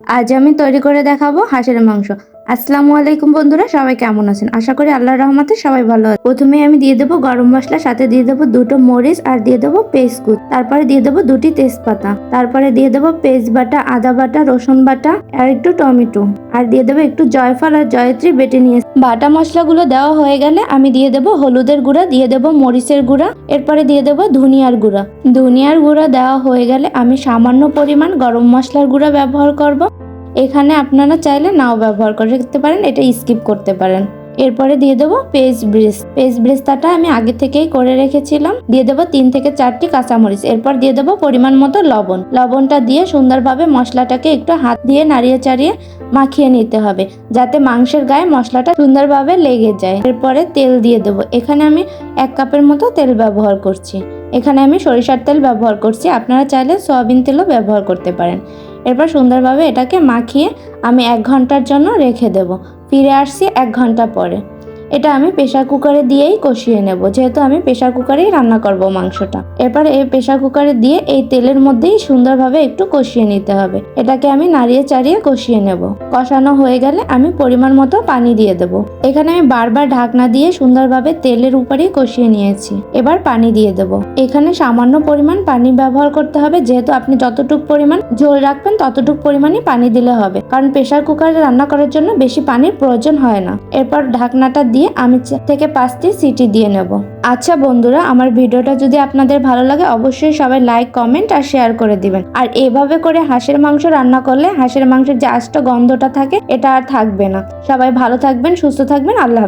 আজ আমি তৈরি করে দেখাবো হাঁসের মাংস। আসসালামু আলাইকুম বন্ধুরা, সবাই কেমন আছেন? আশা করি আল্লাহ রহমতে সবাই ভালো আছে প্রথমে আমি দিয়ে দেবো গরম মশলা, সাথে দিয়ে দেবো দুটো মরিচ আর দিয়ে দেবো পেস্টকুট তারপরে দিয়ে দেবো দুটি তেজপাতা। তারপরে দিয়ে দেবো পেস্ট বাটা, আদা বাটা, রসুন বাটা আর একটু টমেটো। আর দিয়ে দেবো একটু জয়ফল আর জয়ত্রী বেটে নিয়ে বাটা মশলাগুলো দেওয়া হয়ে গেলে আমি দিয়ে দেবো হলুদের গুঁড়া, দিয়ে দেবো মরিচের গুঁড়া, এরপরে দিয়ে দেবো ধনিয়ার গুঁড়া। ধনিয়ার গুঁড়া দেওয়া হয়ে গেলে আমি সামান্য পরিমাণ গরম মশলার গুঁড়া ব্যবহার করব। এখানে আপনারা চাইলে নাও ব্যবহার করতে পারেন, এটা স্কিপ করতে পারেন। এরপরে দিয়ে দেবো পেস্ট ব্রেস পেস্ট ব্রেস্তাটা আমি আগে থেকেই করে রেখেছিলাম। দিয়ে দেবো তিন থেকে চারটি কাঁচামরিচ। এরপর দিয়ে দেবো পরিমাণ মতো লবণ। লবণটা দিয়ে সুন্দরভাবে মশলাটাকে একটু হাত দিয়ে নাড়িয়ে চাড়িয়ে মাখিয়ে নিতে হবে, যাতে মাংসের গায়ে মশলাটা সুন্দরভাবে লেগে যায়। এরপরে তেল দিয়ে দেবো। এখানে আমি এক কাপের মতো তেল ব্যবহার করছি। এখানে আমি সরিষার তেল ব্যবহার করছি। আপনারা চাইলে সয়াবিন তেলও ব্যবহার করতে পারেন। এরপর সুন্দরভাবে এটাকে মাখিয়ে আমি এক ঘণ্টার জন্য রেখে দেব। ফিরে আসছি এক ঘণ্টা পরে। এটা আমি প্রেশার কুকারে দিয়েই কষিয়ে নেব। যেহেতু আমি প্রেশার কুকারেই রান্না করব মাংসটা। এরপর এই প্রেশার কুকারে দিয়ে এই তেলের মধ্যেই সুন্দরভাবে একটু কষিয়ে নিতে হবে। এটাকে আমি নাড়িয়ে চাড়িয়ে কষিয়ে নেব। কষানো হয়ে গেলে আমি পরিমাণ মতো পানি দিয়ে দেব। এখানে আমি বারবার ঢাকনা দিয়ে সুন্দরভাবে তেলের উপরেই কষিয়ে নিয়েছি। এবার পানি দিয়ে দেব। এখানে সামান্য পরিমাণ পানি ব্যবহার করতে হবে। যেহেতু আপনি যতটুকু পরিমাণ ঝোল রাখবেন, ততটুকু পরিমাণই পানি দিলে হবে। কারণ প্রেশার কুকারে রান্না করার জন্য বেশি পানির প্রয়োজন হয় না। এরপর ঢাকনাটা দিয়ে আমি চার থেকে পাঁচটি সিটি দিয়ে নেব। আচ্ছা বন্ধুরা, আমার ভিডিওটা যদি আপনাদের ভালো লাগে, অবশ্যই সবাই লাইক, কমেন্ট আর শেয়ার করে দিবেন। আর এভাবে করে হাঁসের মাংস রান্না করলে হাঁসের মাংসের যে আষ্ট গন্ধটা থাকে, এটা আর থাকবে না। সবাই ভালো থাকবেন, সুস্থ থাকবেন, আল্লাহ।